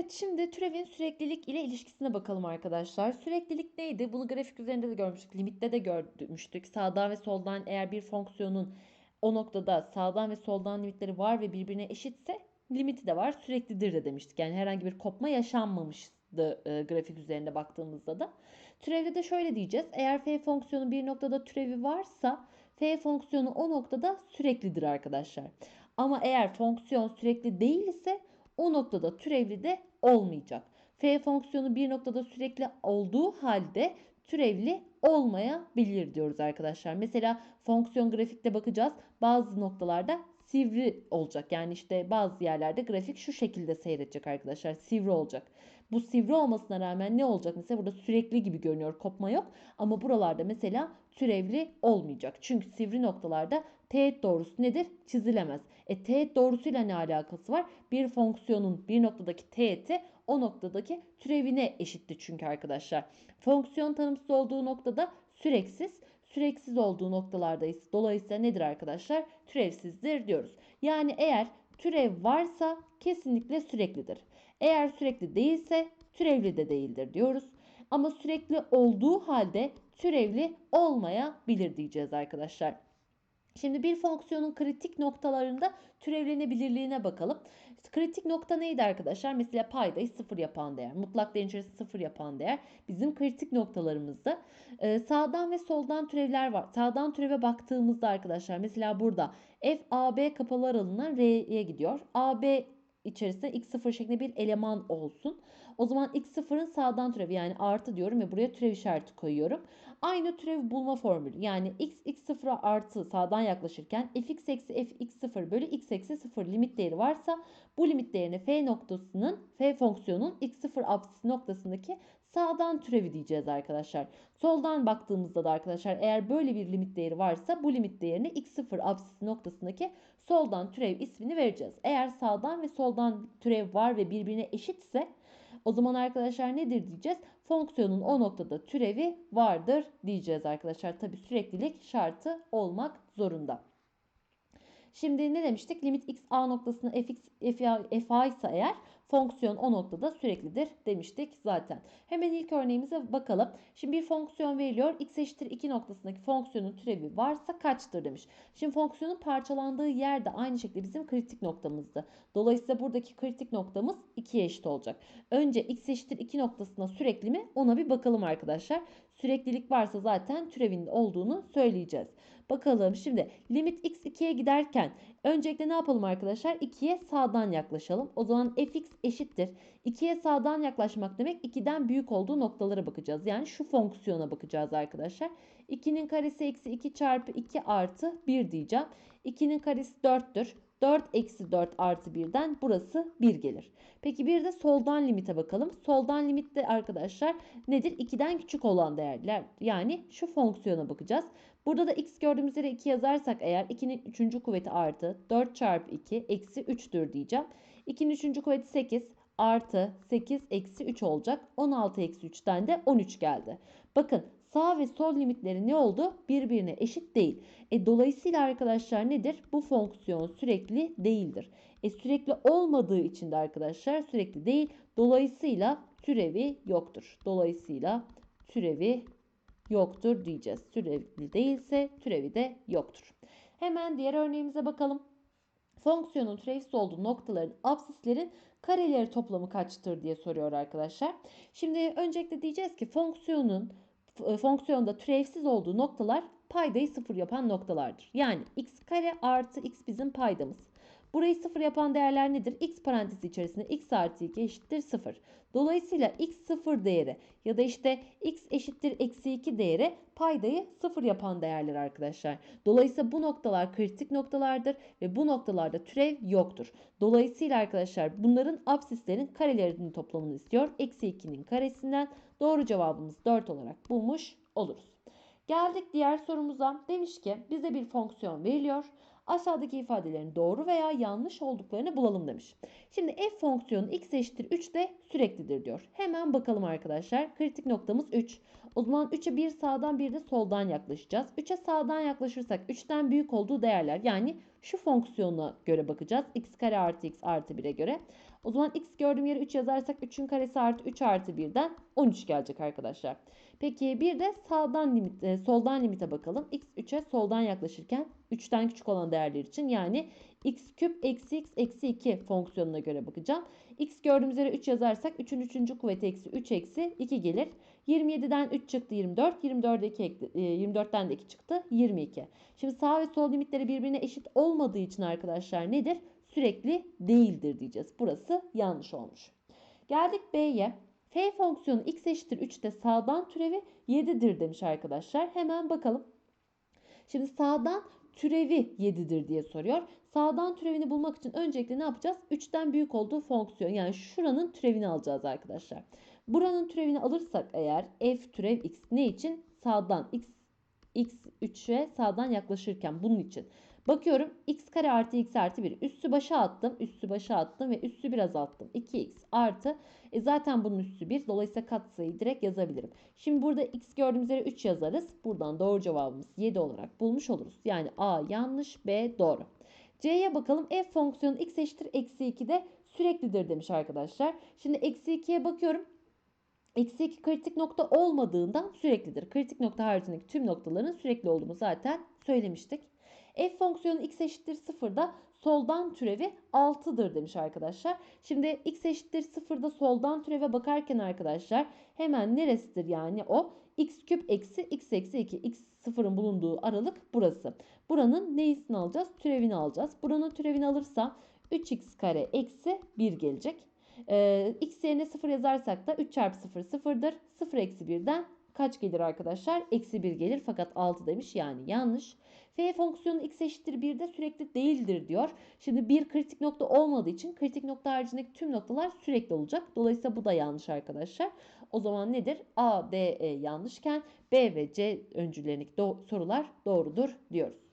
Evet şimdi türevin süreklilik ile ilişkisine bakalım arkadaşlar. Süreklilik neydi? Bunu grafik üzerinde de görmüştük. Limitte de görmüştük. Sağdan ve soldan eğer bir fonksiyonun o noktada sağdan ve soldan limitleri var ve birbirine eşitse limiti de var. Süreklidir de demiştik. Yani herhangi bir kopma yaşanmamıştı e, grafik üzerinde baktığımızda da. Türevde de şöyle diyeceğiz. Eğer f fonksiyonu bir noktada türevi varsa f fonksiyonu o noktada süreklidir arkadaşlar. Ama eğer fonksiyon sürekli değilse o noktada türevli de olmayacak. F fonksiyonu bir noktada sürekli olduğu halde türevli olmayabilir diyoruz arkadaşlar. Mesela fonksiyon grafikte bakacağız. Bazı noktalarda sivri olacak. Yani işte bazı yerlerde grafik şu şekilde seyredecek arkadaşlar. Sivri olacak. Bu sivri olmasına rağmen ne olacak? Mesela burada sürekli gibi görünüyor. Kopma yok. Ama buralarda mesela türevli olmayacak. Çünkü sivri noktalarda teğet doğrusu nedir? Çizilemez. E teğet doğrusuyla ne alakası var? Bir fonksiyonun bir noktadaki teğeti o noktadaki türevine eşitti çünkü arkadaşlar. Fonksiyon tanımsız olduğu noktada süreksiz, süreksiz olduğu noktalarda ise dolayısıyla nedir arkadaşlar? Türevsizdir diyoruz. Yani eğer türev varsa kesinlikle süreklidir. Eğer sürekli değilse türevli de değildir diyoruz. Ama sürekli olduğu halde türevli olmayabilir diyeceğiz arkadaşlar. Şimdi bir fonksiyonun kritik noktalarında türevlenebilirliğine bakalım. Kritik nokta neydi arkadaşlar? Mesela paydayı sıfır yapan değer, mutlak değer içerisinde sıfır yapan değer bizim kritik noktalarımızda. Ee, sağdan ve soldan türevler var. Sağdan türeve baktığımızda arkadaşlar mesela burada f a kapalı aralığından r'ye gidiyor. AB içerisinde x0 şeklinde bir eleman olsun. O zaman x0'ın sağdan türevi yani artı diyorum ve buraya türev işareti koyuyorum. Aynı türev bulma formülü yani x x0'a artı sağdan yaklaşırken fx eksi fx0 bölü x eksi 0 limit değeri varsa bu limit değerini f noktasının f fonksiyonun x0 apsisi noktasındaki sağdan türevi diyeceğiz arkadaşlar. Soldan baktığımızda da arkadaşlar eğer böyle bir limit değeri varsa bu limit değerini x0 apsisi noktasındaki soldan türev ismini vereceğiz. Eğer sağdan ve soldan türev var ve birbirine eşitse o zaman arkadaşlar nedir diyeceğiz? Fonksiyonun o noktada türevi vardır diyeceğiz arkadaşlar. Tabi süreklilik şartı olmak zorunda. Şimdi ne demiştik? Limit x a noktasına fx f a ise eğer fonksiyon o noktada süreklidir demiştik zaten. Hemen ilk örneğimize bakalım. Şimdi bir fonksiyon veriliyor. x eşittir 2 noktasındaki fonksiyonun türevi varsa kaçtır demiş. Şimdi fonksiyonun parçalandığı yer de aynı şekilde bizim kritik noktamızdı. Dolayısıyla buradaki kritik noktamız 2'ye eşit olacak. Önce x eşittir 2 noktasına sürekli mi? Ona bir bakalım arkadaşlar. Süreklilik varsa zaten türevin olduğunu söyleyeceğiz. Bakalım şimdi limit x 2'ye giderken öncelikle ne yapalım arkadaşlar? 2'ye sağdan yaklaşalım. O zaman fx eşittir. 2'ye sağdan yaklaşmak demek 2'den büyük olduğu noktalara bakacağız. Yani şu fonksiyona bakacağız arkadaşlar. 2'nin karesi eksi 2 çarpı 2 artı 1 diyeceğim. 2'nin karesi 4'tür. 4 eksi 4 artı 1'den burası 1 gelir. Peki bir de soldan limite bakalım. Soldan limitte arkadaşlar nedir? 2'den küçük olan değerler. Yani şu fonksiyona bakacağız. Burada da x gördüğümüz yere 2 yazarsak eğer 2'nin 3. kuvveti artı 4 çarpı 2 eksi 3'tür diyeceğim. 2'nin 3. kuvveti 8 artı 8 eksi 3 olacak. 16 eksi 3'ten de 13 geldi. Bakın sağ ve sol limitleri ne oldu? Birbirine eşit değil. E, dolayısıyla arkadaşlar nedir? Bu fonksiyon sürekli değildir. E, sürekli olmadığı için de arkadaşlar sürekli değil. Dolayısıyla türevi yoktur. Dolayısıyla türevi yoktur diyeceğiz. Türevli değilse türevi de yoktur. Hemen diğer örneğimize bakalım. Fonksiyonun türevsiz olduğu noktaların absislerin kareleri toplamı kaçtır diye soruyor arkadaşlar. Şimdi öncelikle diyeceğiz ki fonksiyonun fonksiyonda türevsiz olduğu noktalar paydayı sıfır yapan noktalardır. Yani x kare artı x bizim paydamız. Burayı sıfır yapan değerler nedir? X parantezi içerisinde x artı 2 eşittir 0. Dolayısıyla x sıfır değeri ya da işte x eşittir eksi 2 değeri paydayı sıfır yapan değerler arkadaşlar. Dolayısıyla bu noktalar kritik noktalardır ve bu noktalarda türev yoktur. Dolayısıyla arkadaşlar bunların absislerin karelerinin toplamını istiyor. Eksi 2'nin karesinden doğru cevabımız 4 olarak bulmuş oluruz. Geldik diğer sorumuza. Demiş ki bize bir fonksiyon veriliyor aşağıdaki ifadelerin doğru veya yanlış olduklarını bulalım demiş. Şimdi f fonksiyonu x eşittir 3 de süreklidir diyor. Hemen bakalım arkadaşlar. Kritik noktamız 3. O zaman 3'e bir sağdan bir de soldan yaklaşacağız. 3'e sağdan yaklaşırsak 3'ten büyük olduğu değerler yani şu fonksiyona göre bakacağız. x kare artı x artı 1'e göre. O zaman x gördüğüm yere 3 yazarsak 3'ün karesi artı 3 artı 1'den 13 gelecek arkadaşlar. Peki bir de sağdan limit, e, soldan limite bakalım. x 3'e soldan yaklaşırken 3'ten küçük olan değerler için yani x küp eksi x eksi 2 fonksiyonuna göre bakacağım. x gördüğümüz yere 3 yazarsak 3'ün 3. kuvveti eksi 3 eksi 2 gelir. 27'den 3 çıktı 24. 24'e 2 ekle, 24'ten de 2 çıktı 22. Şimdi sağ ve sol limitleri birbirine eşit olmadığı için arkadaşlar nedir? Sürekli değildir diyeceğiz. Burası yanlış olmuş. Geldik B'ye. F fonksiyonu x eşittir 3'te sağdan türevi 7'dir demiş arkadaşlar. Hemen bakalım. Şimdi sağdan türevi 7'dir diye soruyor. Sağdan türevini bulmak için öncelikle ne yapacağız? 3'ten büyük olduğu fonksiyon yani şuranın türevini alacağız arkadaşlar. Buranın türevini alırsak eğer f türev x ne için? Sağdan x x 3'e sağdan yaklaşırken bunun için. Bakıyorum x kare artı x artı 1. Üssü başa attım. Üssü başa attım ve üssü biraz attım. 2x artı. E zaten bunun üssü 1. Dolayısıyla katsayıyı direkt yazabilirim. Şimdi burada x gördüğümüz yere 3 yazarız. Buradan doğru cevabımız 7 olarak bulmuş oluruz. Yani A yanlış B doğru. C'ye bakalım. F fonksiyonu x eşittir eksi 2 de süreklidir demiş arkadaşlar. Şimdi eksi 2'ye bakıyorum. Eksi 2 kritik nokta olmadığından süreklidir. Kritik nokta haricindeki tüm noktaların sürekli olduğunu zaten söylemiştik. F fonksiyonu x eşittir 0'da soldan türevi 6'dır demiş arkadaşlar. Şimdi x eşittir 0'da soldan türeve bakarken arkadaşlar hemen neresidir yani o? x küp eksi x eksi 2. x sıfırın bulunduğu aralık burası. Buranın neyisini alacağız? Türevini alacağız. Buranın türevini alırsam 3x kare eksi 1 gelecek. Ee, x yerine 0 yazarsak da 3 çarpı 0 sıfırdır. 0 eksi 1'den kaç gelir arkadaşlar? Eksi 1 gelir fakat 6 demiş yani yanlış. F fonksiyonu x eşittir 1'de sürekli değildir diyor. Şimdi bir kritik nokta olmadığı için kritik nokta haricindeki tüm noktalar sürekli olacak. Dolayısıyla bu da yanlış arkadaşlar. O zaman nedir? A, D, E yanlışken B ve C öncüllerindeki do sorular doğrudur diyoruz.